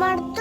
Marta.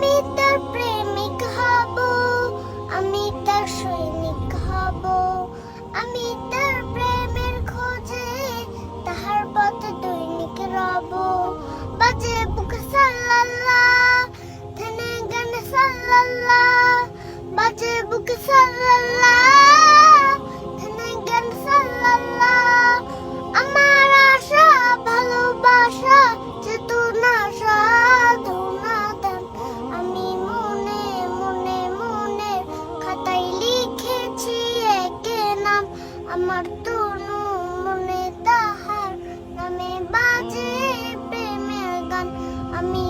আমি তার প্রেমিক হব আমি তার সৈনিক হব আমি আমার তনু মনে তাহার নামে বাজে প্রেমের গান। আমি